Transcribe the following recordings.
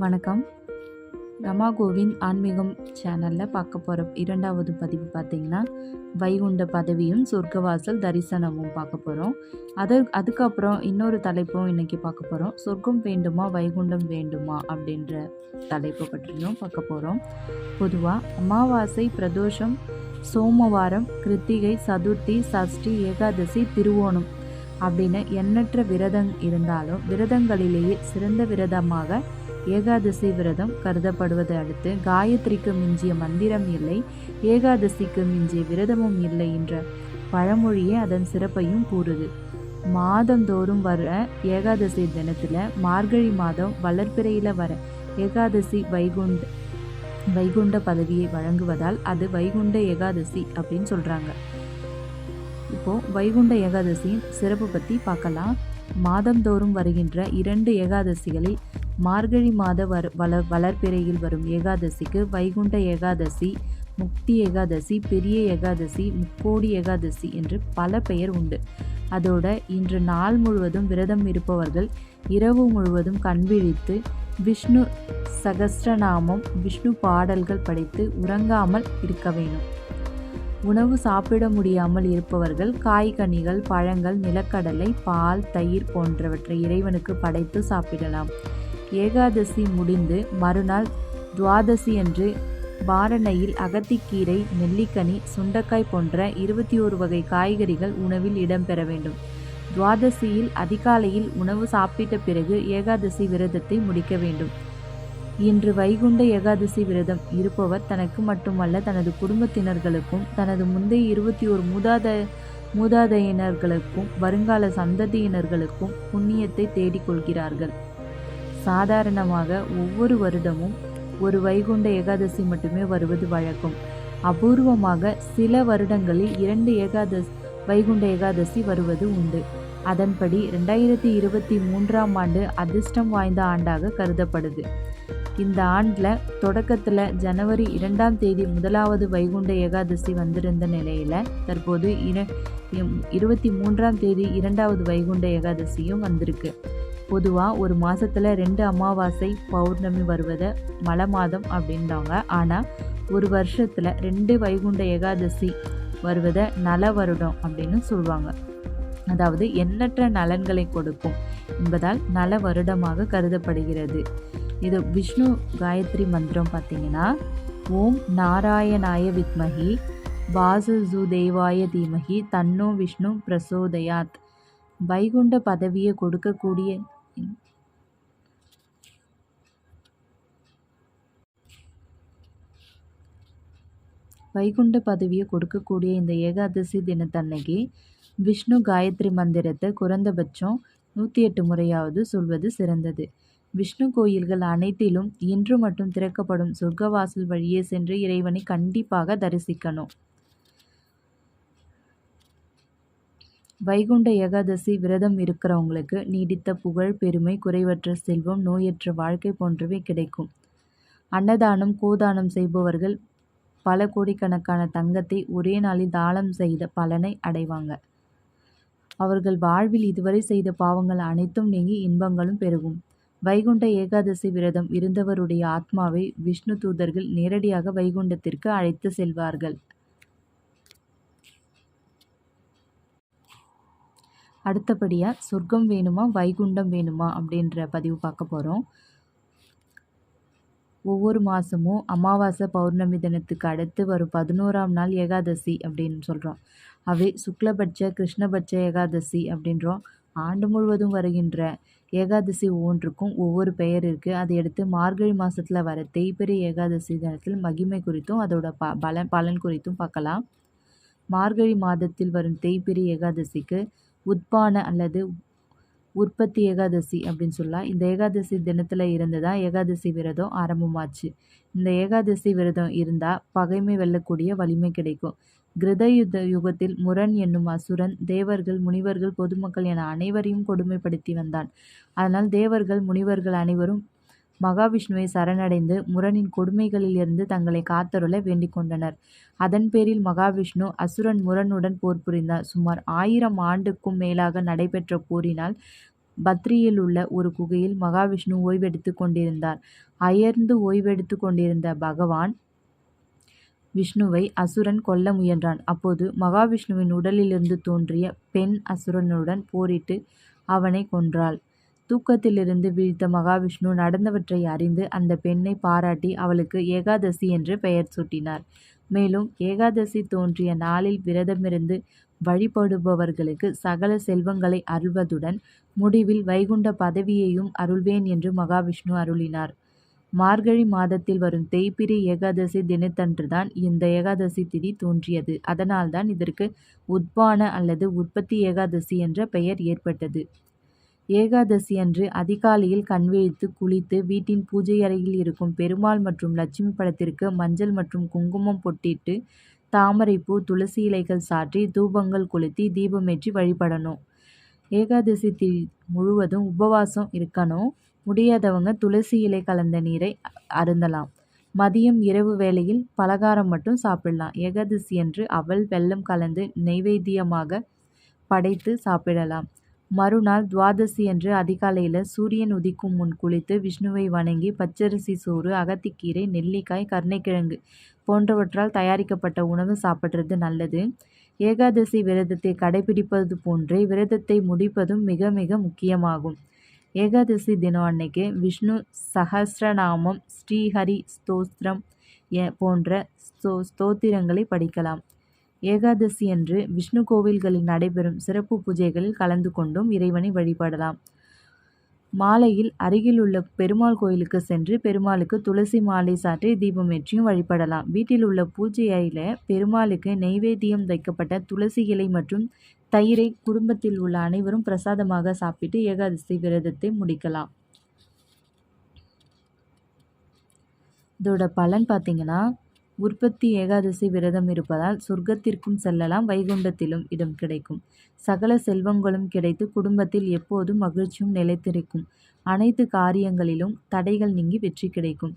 வணக்கம். ரமா கோவிந்த் ஆன்மீகம் சேனலில் பார்க்க போகிற இரண்டாவது பதிவு பார்த்திங்கன்னா வைகுண்ட பதவியும் சொர்க்கவாசல் தரிசனமும் பார்க்க போகிறோம் அது அதுக்கப்புறம் இன்னொரு தலைப்பும் இன்றைக்கி பார்க்க போகிறோம் சொர்க்கம் வேண்டுமா வைகுண்டம் வேண்டுமா அப்படின்ற தலைப்பு பற்றியும் பார்க்க போகிறோம் பொதுவாக அமாவாசை பிரதோஷம் சோமவாரம் கிருத்திகை சதுர்த்தி சஷ்டி ஏகாதசி திருவோணம் அப்படின்னு எண்ணற்ற விரதம் இருந்தாலும் விரதங்களிலேயே சிறந்த விரதமாக ஏகாதசி விரதம் கருதப்படுவதை அடுத்து காயத்ரிக்கு மிஞ்சிய மந்திரம் இல்லை ஏகாதசிக்கு மிஞ்சிய விரதமும் இல்லை என்ற பழமொழியே அதன் சிறப்பையும் கூறுது. மாதந்தோறும் வர ஏகாதசி தினத்தில் மார்கழி மாதம் வளர்ப்பிறையில் வர ஏகாதசி வைகுண்ட வைகுண்ட பதவியை வழங்குவதால் அது வைகுண்ட ஏகாதசி அப்படின்னு சொல்கிறாங்க இப்போது வைகுண்ட ஏகாதசியின் சிறப்பு பற்றி பார்க்கலாம். மாதந்தோறும் வருகின்ற இரண்டு ஏகாதசிகளில் மார்கழி மாத வர வள வளர்ப்பிறையில் வரும் ஏகாதசிக்கு வைகுண்ட ஏகாதசி முக்தி ஏகாதசி பெரிய ஏகாதசி முக்கோடி ஏகாதசி என்று பல பெயர் உண்டு. அதோட இன்று நாள் முழுவதும் விரதம் இருப்பவர்கள் இரவு முழுவதும் கண்விழித்து விஷ்ணு சகஸ்ரநாமம் விஷ்ணு பாடல்கள் படித்து உறங்காமல் இருக்க வேண்டும். உணவு சாப்பிட முடியாமல் இருப்பவர்கள் காய்கனிகள் பழங்கள் நிலக்கடலை பால் தயிர் போன்றவற்றை இறைவனுக்கு படைத்து சாப்பிடலாம். ஏகாதசி முடிந்து மறுநாள் துவாதசி அன்று வாரணையில் அகத்திக்கீரை நெல்லிக்கனி சுண்டக்காய் போன்ற இருபத்தி ஒரு வகை காய்கறிகள் உணவில் இடம்பெற வேண்டும். துவாதசியில் அதிகாலையில் உணவு சாப்பிட்ட பிறகு ஏகாதசி விரதத்தை முடிக்க வேண்டும். இன்று வைகுண்ட ஏகாதசி விரதம் இருப்பவர் தனக்கு மட்டுமல்ல தனது குடும்பத்தினர்களுக்கும் தனது முந்தைய இருபத்தி ஒரு மூதாத மூதாதையினர்களுக்கும் வருங்கால சந்ததியினர்களுக்கும் புண்ணியத்தை தேடிக்கொள்கிறார்கள். சாதாரணமாக ஒவ்வொரு வருடமும் ஒரு வைகுண்ட ஏகாதசி மட்டுமே வருவது வழக்கம். அபூர்வமாக சில வருடங்களில் இரண்டு ஏகாதசி வைகுண்ட ஏகாதசி வருவது உண்டு. அதன்படி ரெண்டாயிரத்தி இருபத்தி மூன்றாம் ஆண்டு அதிர்ஷ்டம் வாய்ந்த ஆண்டாக கருதப்படுது. இந்த ஆண்டில் தொடக்கத்தில் ஜனவரி இரண்டாம் தேதி முதலாவது வைகுண்ட ஏகாதசி வந்திருந்த நிலையில் தற்போது இர இருபத்தி மூன்றாம் தேதி இரண்டாவது வைகுண்ட ஏகாதசியும் வந்திருக்கு. பொதுவாக ஒரு மாதத்தில் ரெண்டு அமாவாசை பௌர்ணமி வருவதை மலை மாதம் அப்படின்றாங்க. ஆனால் ஒரு வருஷத்தில் ரெண்டு வைகுண்ட ஏகாதசி வருவதை நல வருடம் அப்படின்னு சொல்லுவாங்க அதாவது எண்ணற்ற நலன்களை கொடுக்கும் என்பதால் நல வருடமாக கருதப்படுகிறது. இது விஷ்ணு காயத்ரி மந்திரம் பார்த்தீங்கன்னா ஓம் நாராயணாய வித்மகி வாசுதேவாய தீமகி தன்னோ விஷ்ணு பிரசோதயாத். வைகுண்ட பதவியை கொடுக்கக்கூடிய வைகுண்ட பதவியை கொடுக்கக்கூடிய இந்த ஏகாதசி தினத்தன்னைக்கு விஷ்ணு காயத்ரி மந்திரத்தை குறைந்தபட்சம் நூற்றி எட்டு முறையாவது சொல்வது சிறந்தது. விஷ்ணு கோயில்கள் அனைத்திலும் இன்று மட்டும் திறக்கப்படும் சொர்க்கவாசல் வழியே சென்று இறைவனை கண்டிப்பாக தரிசிக்கணும். வைகுண்ட ஏகாதசி விரதம் இருக்கிறவங்களுக்கு நீடித்த புகழ் பெருமை குறைவற்ற செல்வம் நோயற்ற வாழ்க்கை போன்றவை கிடைக்கும். அன்னதானம் கோதானம் செய்பவர்கள் பல கோடிக்கணக்கான தங்கத்தை ஒரே நாளில் தானம் செய்த பலனை அடைவாங்க. அவர்கள் வாழ்வில் இதுவரை செய்த பாவங்கள் அனைத்தும் நீங்கி இன்பங்களும் பெருகும். வைகுண்ட ஏகாதசி விரதம் இருந்தவருடைய ஆத்மாவை விஷ்ணு தூதர்கள் நேரடியாக வைகுண்டத்திற்கு அழைத்து செல்வார்கள். அடுத்தபடியாக சொர்க்கம் வேணுமா? வைகுண்டம் வேணுமா? அப்படின்ற பதிவு பார்க்க போகிறோம் ஒவ்வொரு மாதமும் அமாவாசை பௌர்ணமி தினத்துக்கு அடுத்து வரும் பதினோராம் நாள் ஏகாதசி அப்படின்னு சொல்கிறோம் அவை சுக்லபட்ச கிருஷ்ணபட்ச ஏகாதசி அப்படின்றோம். ஆண்டு முழுவதும் வருகின்ற ஏகாதசி ஒவ்வொன்றுக்கும் ஒவ்வொரு பெயர் இருக்குது அதை எடுத்து மார்கழி மாதத்தில் வர தேய்பெரிய ஏகாதசி தினத்தில் மகிமை குறித்தும் அதோட ப பலன் பலன் குறித்தும் பார்க்கலாம். மார்கழி மாதத்தில் வரும் தேய்பெரிய ஏகாதசிக்கு உத்பான அல்லது உற்பத்தி ஏகாதசி அப்படின்னு சொல்லலாம். இந்த ஏகாதசி தினத்தில் இருந்து தான் ஏகாதசி விரதம் ஆரம்பமாச்சு. இந்த ஏகாதசி விரதம் இருந்தால் பகைமை வெல்லக்கூடிய வலிமை கிடைக்கும். கிருத யுத்த யுகத்தில் முரண் என்னும் அசுரன் தேவர்கள் முனிவர்கள் பொதுமக்கள் என அனைவரையும் கொடுமைப்படுத்தி வந்தான். அதனால் தேவர்கள் முனிவர்கள் அனைவரும் மகாவிஷ்ணுவை சரணடைந்து முரனின் கொடுமைகளிலிருந்து தங்களை காத்தருள வேண்டிக் கொண்டனர் அதன் பேரில் மகாவிஷ்ணு அசுரன் முரனுடன் போர் புரிந்தார் சுமார் ஆயிரம் ஆண்டுக்கும் மேலாக நடைபெற்ற போரினால் பத்ரியில் உள்ள ஒரு குகையில் மகாவிஷ்ணு ஓய்வெடுத்துக் கொண்டிருந்தார். அயர்ந்து ஓய்வெடுத்துக் கொண்டிருந்த பகவான் விஷ்ணுவை அசுரன் கொல்ல முயன்றான். அப்போது மகாவிஷ்ணுவின் உடலிலிருந்து தோன்றிய பெண் அசுரனுடன் போரிட்டு அவனை கொன்றாள். தூக்கத்திலிருந்து விழித்த மகாவிஷ்ணு நடந்தவற்றை அறிந்து அந்த பெண்ணை பாராட்டி அவளுக்கு ஏகாதசி என்று பெயர் சூட்டினார். மேலும் ஏகாதசி தோன்றிய நாளில் விரதமிருந்து வழிபடுபவர்களுக்கு சகல செல்வங்களை அருள்வதுடன் முடிவில் வைகுண்ட பதவியையும் அருள்வேன் என்று மகாவிஷ்ணு அருளினார். மார்கழி மாதத்தில் வரும் தேய்பிரி ஏகாதசி தினத்தன்றுதான் இந்த ஏகாதசி திதி தோன்றியது. அதனால்தான் இதற்கு உத்பான அல்லது உற்பத்தி ஏகாதசி என்ற பெயர் ஏற்பட்டது. ஏகாதசியன்று அதிகாலையில் கண்விழித்து குளித்து வீட்டின் பூஜை அறையில் இருக்கும் பெருமாள் மற்றும் லட்சுமி படத்திற்கு மஞ்சள் மற்றும் குங்குமம் பொட்டிட்டு தாமரைப்பூ துளசி இலைகள் சாற்றி தூபங்கள் கொளுத்தி தீபமேற்றி வழிபடணும். ஏகாதசி திதி முழுவதும் உபவாசம் இருக்கணும். முடியாதவங்க துளசி இலை கலந்த நீரை அருந்தலாம். மதியம் இரவு வேளையில் பலகாரம் மட்டும் சாப்பிடலாம். ஏகாதசி அன்று அவல் வெல்லம் கலந்து நெய்வேத்தியமாக படைத்து சாப்பிடலாம். மறுநாள் துவாதசியன்று அதிகாலையில் சூரியன் உதிக்கும் முன் குளித்து விஷ்ணுவை வணங்கி பச்சரிசி சோறு அகத்திக்கீரை நெல்லிக்காய் கருணைக்கிழங்கு போன்றவற்றால் தயாரிக்கப்பட்ட உணவு சாப்பிட்றது நல்லது. ஏகாதசி விரதத்தை கடைபிடிப்பது போன்றே விரதத்தை முடிப்பதும் மிக மிக முக்கியமாகும். ஏகாதசி தினம் அன்னைக்கு விஷ்ணு சஹஸ்ரநாமம் ஸ்ரீஹரி ஸ்தோத்திரம் போன்ற ஸ்தோ ஸ்தோத்திரங்களை படிக்கலாம். ஏகாதசியன்று விஷ்ணு கோவில்களில் நடைபெறும் சிறப்பு பூஜைகளில் கலந்து கொண்டும் இறைவனை வழிபடலாம். மாலையில் அருகிலுள்ள பெருமாள் கோயிலுக்கு சென்று பெருமாளுக்கு துளசி மாலை சாற்றி தீபமேற்றியும் வழிபடலாம். வீட்டில் உள்ள பூஜை அறையில் பெருமாளுக்கு நெய்வேத்தியம் வைக்கப்பட்ட துளசி இலை மற்றும் தயிரை குடும்பத்தில் உள்ள அனைவரும் பிரசாதமாக சாப்பிட்டு ஏகாதசி விரதத்தை முடிக்கலாம். இதோட பலன் பார்த்தீங்கன்னா உற்பத்தி ஏகாதசி விரதம் இருப்பதால் சொர்க்கத்திற்கும் செல்லலாம் வைகுண்டத்திலும் இடம் கிடைக்கும். சகல செல்வங்களும் கிடைத்து குடும்பத்தில் எப்போதும் மகிழ்ச்சியும் நிலைத்திருக்கும். அனைத்து காரியங்களிலும் தடைகள் நீங்கி வெற்றி கிடைக்கும்.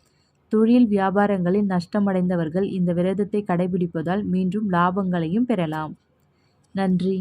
தொழில் வியாபாரங்களில் நஷ்டமடைந்தவர்கள் இந்த விரதத்தை கடைபிடிப்பதால் மீண்டும் லாபங்களையும் பெறலாம். நன்றி.